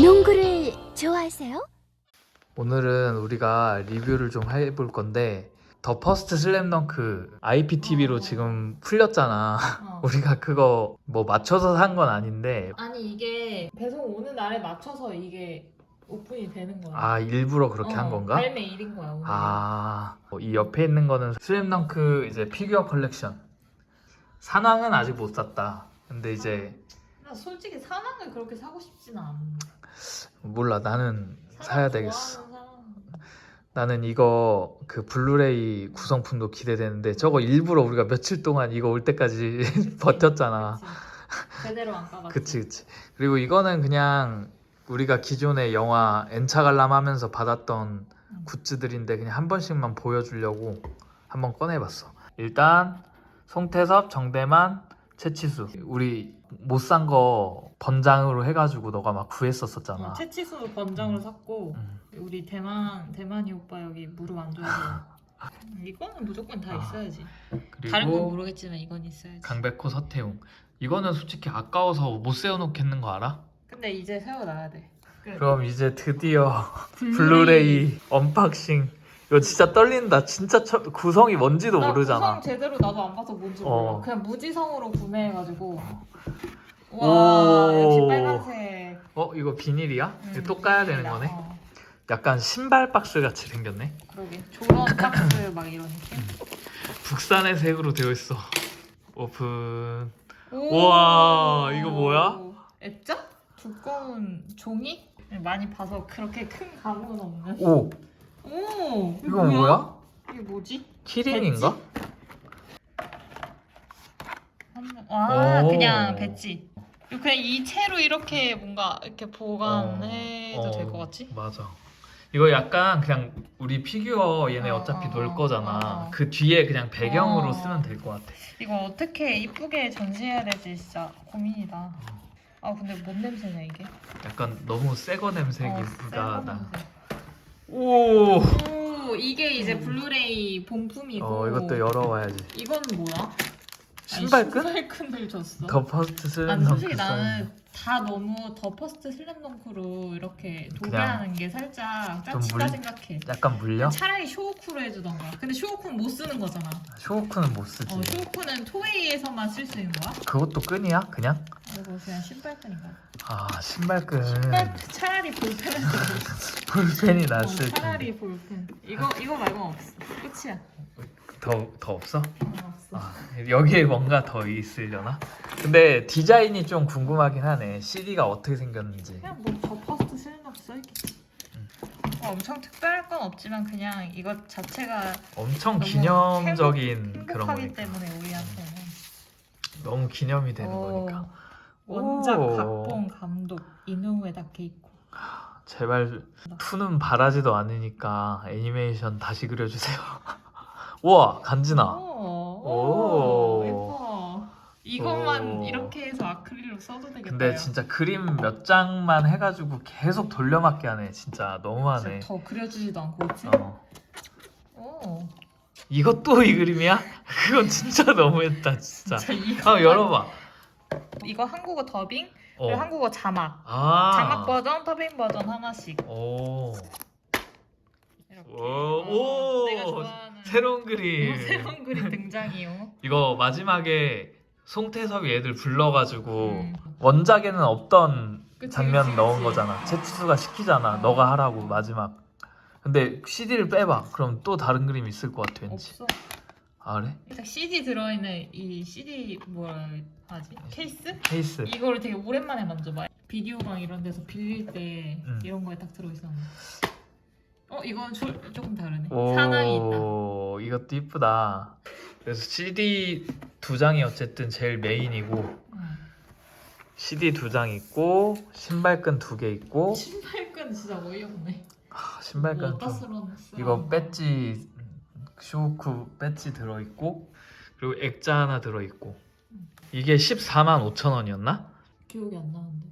농구를 좋아하세요? 오늘은 우리가 리뷰를 좀 해볼 건데 더 퍼스트 슬램덩크 IPTV로 어. 지금 풀렸잖아. 어. 우리가 그거 뭐 맞춰서 산 건 아닌데 아니 이게 배송 오는 날에 맞춰서 이게 오픈이 되는 거야. 아 일부러 그렇게 어, 한 건가? 발매 일인 거야 오늘. 아, 이 옆에 있는 거는 슬램덩크 이제 피규어 컬렉션. 산왕은 아직 못 샀다. 근데 이제 나 솔직히 산악을 그렇게 사고 싶지는 않은데. 몰라 나는 사야 되겠어. 나는 이거 그 블루레이 구성품도 기대되는데 저거 일부러 우리가 며칠 동안 이거 올 때까지 버텼잖아. 그치. 제대로 안 까봤지. 그치 그치. 그리고 이거는 그냥 우리가 기존에 영화 엔차 관람하면서 받았던 음. 굿즈들인데 그냥 한 번씩만 보여주려고 한번 꺼내봤어. 일단 송태섭, 정대만, 최치수. 우리 못 산 거 번장으로 해가지고 너가 막 구했었었잖아. 어, 채치수 번장으로 샀고 음. 우리 대만 대만이 오빠 여기 무릎 안 좋아서 이거는 무조건 다 아, 있어야지. 다른 건 그리고 모르겠지만 이건 있어야지. 강백호, 서태웅. 이거는 솔직히 아까워서 못 세워놓겠는 거 알아? 근데 이제 세워놔야 돼. 그럼 이제 드디어. 블루레이 언박싱. 이거 진짜 떨린다. 진짜 처- 구성이 뭔지도 나 모르잖아. 구성 제대로 나도 안 봐서 뭔지 몰라. 어. 그냥 무지성으로 구매해가지고. 오. 와 역시 빨간색. 어 이거 비닐이야? 음, 이거 또 까야 되는 비닐이다. 거네. 어, 약간 신발 박스 같이 생겼네. 그러게 조런 박스 막 이런 느낌. 북산의 색으로 되어 있어. 오픈. 오. 우와, 이거 뭐야? 액자? 두꺼운 종이? 많이 봐서 그렇게 큰 감은 없는. 오 오. 이건 뭐야? 이게 뭐지? 키링인가? 한- 아 오. 그냥 배지. 이거 그냥 이 채로 이렇게 뭔가 이렇게 보관해도 어, 될 것 같지? 맞아. 이거 약간 그냥 우리 피규어 얘네 어, 어차피 어, 놀 거잖아. 어. 그 뒤에 그냥 배경으로 어. 쓰면 될 것 같아. 이거 어떻게 이쁘게 전시해야 될지 진짜 고민이다. 아 근데 뭔 냄새냐 이게? 약간 너무 새거 냄새기보다 어, 새거 나. 냄새. 오. 오 이게 이제 블루레이 본품이고. 어 이것도 열어봐야지. 이건 뭐야? 신발끈? 아니, 신발끈을 줬어. 더 퍼스트 아니 슬램덩크 솔직히. 나는 다 너무 더 퍼스트 슬램덩크로 이렇게 도배하는 게 살짝 좀 짜친다 물- 생각해. 약간 물려? 차라리 쇼호쿠로 해주던가. 근데 쇼호쿠는 못 쓰는 거잖아. 쇼크는 못 쓰지. 어, 쇼호쿠는 토웨이에서만 쓸 수 있는 거야? 그것도 끈이야? 그냥? 이거 그냥 신발끈인가? 아 신발끈. 신발 차라리 볼펜에서 볼펜이 어, 낫을 텐데. 차라리 볼펜. 이거 이거 말고는 없어. 끝이야. 더, 더 없어? 어, 없어. 아, 여기에 뭔가 더 있으려나? 근데 디자인이 좀 궁금하긴 하네. CD가 어떻게 생겼는지. 그냥 뭐저 퍼스트 슬램덩크 써있겠지. 어, 엄청 특별할 건 없지만 그냥 이것 자체가 엄청 기념적인 그런 행복하기 거니까. 때문에 우리한테는. 너무 기념이 되는 오. 거니까. 원작 오. 각본 감독 이노우에 다케이코. 제발 투는 바라지도 않으니까 애니메이션 다시 그려주세요. 우와 간지나. 오, 오. 예뻐. 이것만 오. 이렇게 해서 아크릴로 써도 되겠다. 근데 진짜 그림 몇 장만 해가지고 계속 돌려막기 하네. 진짜 너무하네. 더 그려주지도 않고 그치? 어. 오. 이것도 이 그림이야? 그건 진짜 너무했다 진짜. 진짜 이거 아 열어봐. 이거 한국어 더빙 어. 그리고 한국어 자막 아. 자막 버전 더빙 버전 하나씩 오. 이렇게 오, 어, 오. 내가 좋아하는 새로운 그림. 어, 새로운 그림 등장이요. 이거 마지막에 송태섭이 애들 불러가지고 음. 원작에는 없던 그치, 장면 그치, 넣은 그치. 거잖아. 채치수가 시키잖아. 너가 하라고 마지막. 근데 CD를 빼봐. 그럼 또 다른 그림 있을 것 같아 왠지. 없어. 아 그래? 일단 CD 들어있는 이 CD 뭐라 하지? 케이스? 케이스. 이거를 되게 오랜만에 만져봐. 비디오방 이런 데서 빌릴 때 음. 이런 거에 딱 들어있었는데. 어 이건 조, 조금 다르네. 사나이 있다. 오 이것도 이쁘다. 그래서 CD 두 장이 어쨌든 제일 메인이고 음. CD 두 장 있고 신발끈 두 개 있고 신발끈 진짜 어이없네. 아, 신발끈 좀 이거 배지 쇼크 배지 들어 있고 그리고 액자 하나 들어 있고 이게 14만 5천 원이었나? 기억이 안 나는데.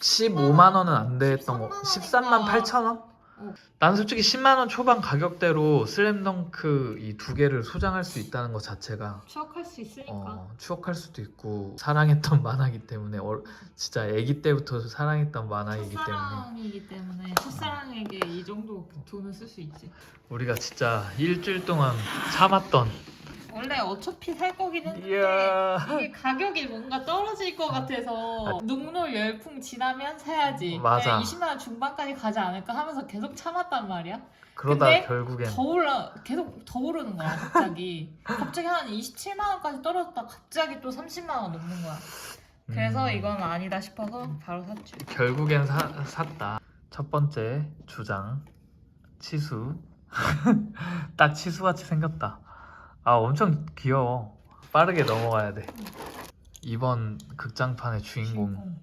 15만 원은 안 됐던 거. 13만 13만 8천 원? 어. 난 솔직히 10만 원 초반 가격대로 슬램덩크 이 두 개를 소장할 수 있다는 것 자체가 추억할 수 있으니까. 어, 추억할 수도 있고 사랑했던 만화이기 때문에 어, 진짜 아기 때부터 사랑했던 만화이기 때문에 첫사랑이기 때문에 첫사랑에게 이 정도 돈을 쓸수 있지. 우리가 진짜 일주일 동안 참았던 원래 어차피 살 거긴 했는데 이야 이게 가격이 뭔가 떨어질 것 같아서 농놀 열풍 지나면 사야지. 맞아. 그냥 20만 원 중반까지 가지 않을까 하면서 계속 참았단 말이야. 그러다 근데 결국엔 더 올라 계속 더 오르는 거야 갑자기. 갑자기 한 27만 원까지 떨어졌다 갑자기 또 30만 원 넘는 거야. 그래서 음, 이건 아니다 싶어서 바로 샀지. 결국엔 사, 샀다 첫 번째 주장 치수 딱 치수같이 생겼다 아 엄청 귀여워 빠르게 넘어가야 돼 이번 극장판의 주인공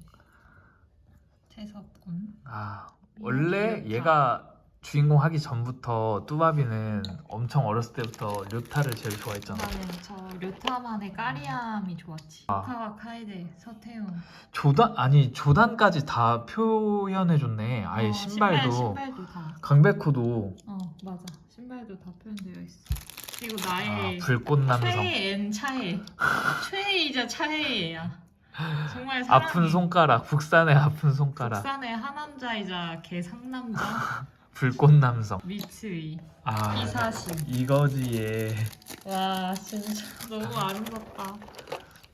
태석군. 아 원래 얘가 주인공 하기 전부터 뚜바비는 엄청 어렸을 때부터 류타를 제일 좋아했잖아 나는 저 류타만의 까리함이 좋았지. 아. 카와 카이데, 서태웅. 조단 아니 조단까지 다 표현해줬네 아예 어, 신발도 신발, 신발도 다. 강백호도 어 맞아. 신발도 다 표현되어 있어. 그리고 아, 나의 불꽃 남성 최애 앤 차애. 최애이자 차애야. 정말 사랑해. 아픈 손가락 북산의 아픈 손가락 국산의 하남자이자 개 상남자 불꽃 남성 미츠이 아 이사심. 이거지 얘 와 진짜 너무 아름답다.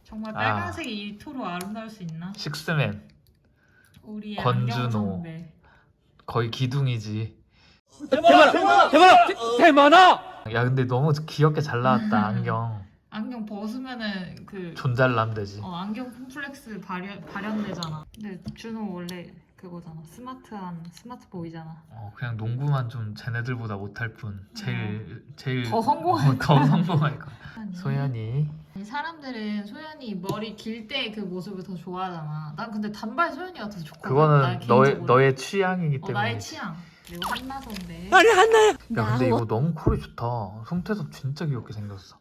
정말 아. 빨간색이 이토록 아름다울 수 있나? 식스맨 우리의 권준호. 안경 선배. 거의 기둥이지 대만아 대만아 대만아 야 근데 너무 귀엽게 잘 나왔다 음. 안경 안경 벗으면은 그 존잘남 되지 어, 안경 콤플렉스 발현, 발현되잖아. 근데 준호 원래 그거잖아. 스마트한 스마트 보이잖아. 어, 그냥 농구만 좀 쟤네들보다 못할 뿐 제일 제일 더 성공할 어, 더 성공할 거 소연이 사람들은 소연이 머리 길 때 그 모습을 더 좋아하잖아. 난 근데 단발 소연이가 더 좋거든. 그거는 난 너의 개인적으로. 너의 취향이기 어, 때문에 나의 취향. 그리고 한나 선배. 아니 한나야 야 근데 이거 너무 콜이 좋다 송태섭 진짜 귀엽게 생겼어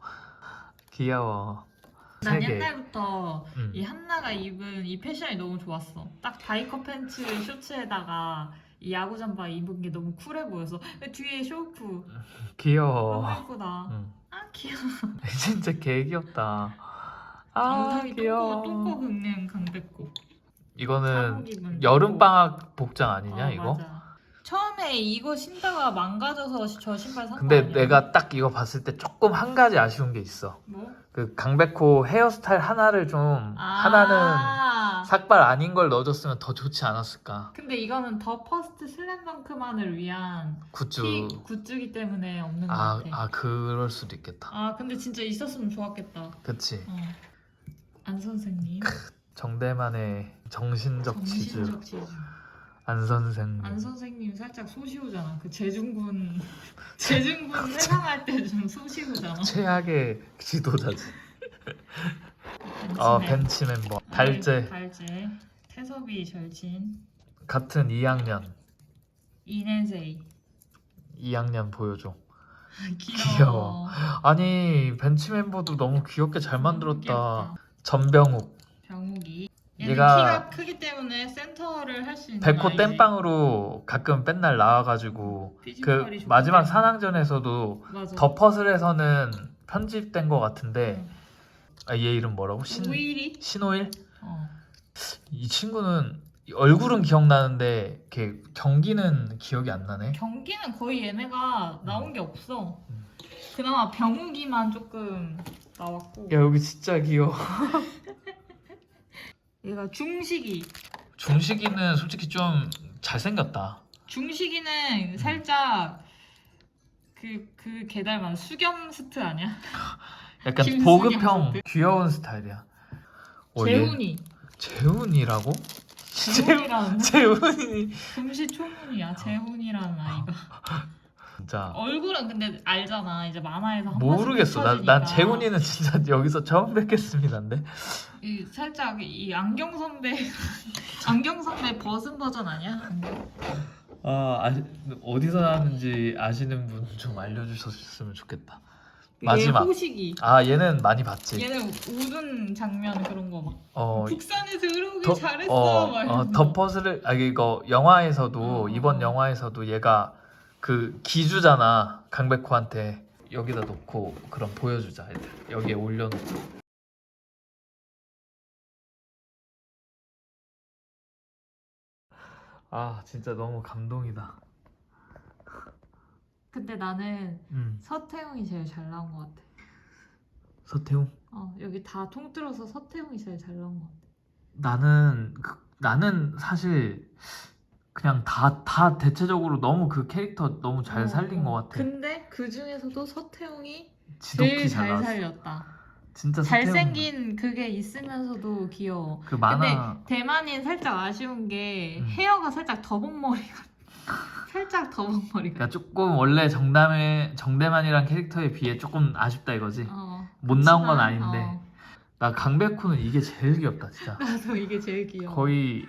귀여워 난 세 개. 옛날부터 음. 이 한나가 입은 이 패션이 너무 좋았어. 딱 바이커 팬츠 쇼츠에다가 이 야구 잠바 입은 게 너무 쿨해 보여서 뒤에 쇼프 귀여워 너무 예쁘다. 응. 아 귀여워. 진짜 개 귀엽다 아 엉덩이 귀여워 똥꼬 똥꼬 긁는 강백호. 이거는 사복 입은 여름. 방학 복장 아니냐 어, 이거? 맞아. 처음에 이거 신다가 망가져서 저 신발 산거 근데 아니야? 내가 딱 이거 봤을 때 조금 한 가지 아쉬운 게 있어. 뭐? 그 강백호 헤어스타일 하나를 좀 아~ 하나는 삭발 아닌 걸 넣어줬으면 더 좋지 않았을까. 근데 이거는 더 퍼스트 슬램덩크만을 위한 굿즈. 티 굿즈기 때문에 없는 것 아, 같아. 아 그럴 수도 있겠다. 아 근데 진짜 있었으면 좋았겠다. 그치. 어. 안 선생님. 정대만의 정신적. 정신적 치즈. 안 선생. 안 선생님 살짝 소시오잖아. 그 재중군 재중군 해방할 때 좀 소시오잖아. 최악의 지도자지. 어. 벤치 멤버. 달재 달재. 태섭이 절친. 같은 2학년. 이네세이. 2학년 보여줘. 귀여워. 귀여워. 아니 벤치 멤버도 너무 귀엽게 잘 만들었다. 귀엽다. 전병욱. 얘는 얘가 키가 크기 때문에 센터를 할 수 있는 백호 아이지. 땜빵으로 가끔 맨날 나와가지고 그 피지컬이 마지막 때문에. 산항전에서도 맞아. 더 퍼슬에서는 편집된 것 같은데 응. 아, 얘 이름 뭐라고? 신 오일이? 신호일? 어. 이 친구는 얼굴은 기억나는데 이렇게 경기는 기억이 안 나네. 경기는 거의 얘네가 나온 게 없어. 음. 그나마 병욱이만 조금 나왔고. 야 여기 진짜 귀여워. 얘가 중식이. 중식이는 솔직히 좀 잘생겼다. 중식이는 살짝 그, 그 개달만 수겸 스트 아니야? 약간 보급형 같아. 귀여운 스타일이야. 어, 얘 재훈이. 재훈이라고? 재훈이라는 재훈이 금시초문이야. 재훈이라는 아이가. 진짜 얼굴은 근데 알잖아. 이제 만화에서 한 번씩 모르겠어. 난. 난 재훈이는 진짜 여기서 처음 뵙겠습니다인데. 이 살짝 이 안경 선배 안경 선배 벗은 버전 아니야? 안경. 아, 아시, 어디서 나왔는지 아시는 분 좀 알려주셨으면 좋겠다. 마지막. 얘 호식이. 아 얘는 많이 봤지. 얘는 우는 장면 그런 거 막. 어, 북산에서 이러기 더- 잘했어. 어, 막 어, 이러면서. 덮어스를 아 이거 영화에서도 어, 이번 어. 영화에서도 얘가 그 기주잖아 강백호한테. 여기다 놓고 그럼 보여주자 애들. 여기에 올려놓고 아 진짜 너무 감동이다. 근데 나는 음 서태웅이 제일 잘 나온 것 같아. 서태웅? 어 여기 다 통틀어서 서태웅이 제일 잘 나온 것 같아. 나는 그- 나는 사실 그냥 다 다 대체적으로 너무 그 캐릭터 너무 잘 어, 살린 어. 것 같아 근데 그 중에서도 서태웅이 지독히 제일 잘 나왔어 살렸다. 진짜 서태웅 잘생긴 그게 있으면서도 귀여워. 그 만화 근데 대만인 살짝 아쉬운 게 음. 헤어가 살짝 더벅머리가 살짝 더벅머리가. 그러니까 조금 원래 정담의 정대만이란 캐릭터에 비해 조금 아쉽다 이거지. 어, 못 나온 건 그치만, 아닌데 어, 나 강백호는 이게 제일 귀엽다 진짜. 나도 이게 제일 귀여워. 거의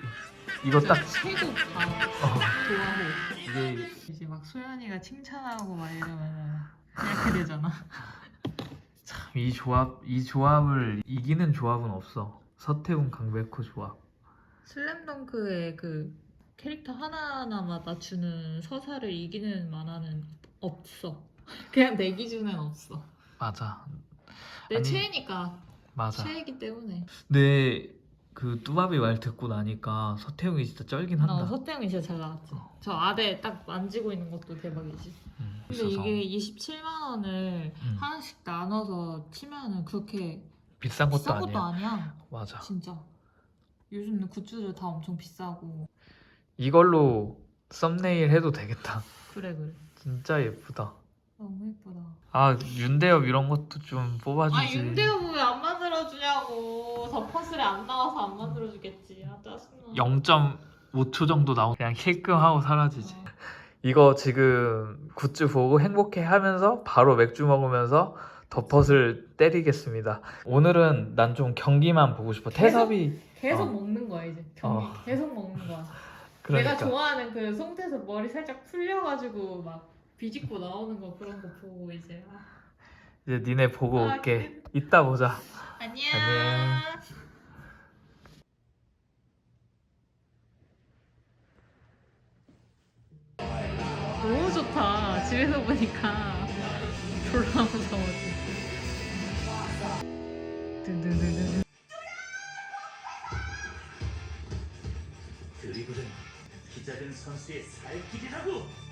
이거 딱 최고 다 어, 좋아하고 이게 이제 막 소연이가 칭찬하고 막 이러면 이렇게 되잖아. 참 이 조합 이 조합을 이기는 조합은 없어. 서태웅 강백호 조합. 슬램덩크의 그 캐릭터 하나하나마다 주는 서사를 이기는 만화는 없어. 그냥 내 기준엔 없어. 맞아 내 아니, 최애니까 맞아. 최애이기 때문에. 근데 그 뚜바비 말 듣고 나니까 서태웅이 진짜 쩔긴 한다. 어, 서태웅이 진짜 잘 나왔지. 저 아대 딱 만지고 있는 것도 대박이지. 음, 근데 있어서 이게 27만 원을 음. 하나씩 나눠서 치면은 그렇게 비싼 것도 비싼 아니야. 것도 아니야. 맞아. 진짜. 요즘 굿즈들 다 엄청 비싸고. 이걸로 썸네일 해도 되겠다. 그래 그래. 진짜 예쁘다. 너무 예쁘다. 아 윤대엽 이런 것도 좀 뽑아주지. 아 윤대호 왜안 만들어주냐고. 덮어슬에 안 나와서 안 만들어주겠지. 아 짜증나. 0.5초 정도 나오 그냥 힐끔 하고 사라지지. 이거 지금 굿즈 보고 행복해 하면서 바로 맥주 먹으면서 덮엇을 때리겠습니다. 오늘은 난 좀 경기만 보고 싶어. 태섭이 계속 어. 먹는 거야 이제. 경기 어. 계속 먹는 거야. 그러니까 내가 좋아하는 그 송태섭 머리 살짝 풀려가지고 막 비집고 나오는 거 그런 거 보고 이제 아, 이제 니네 보고 아, 올게. 이따 보자. 안녕. 안녕. 너무 좋다. 집에서 보니까 졸라 무서워지. 든든든든. 드리블은 기자된 선수의 살 길이라고.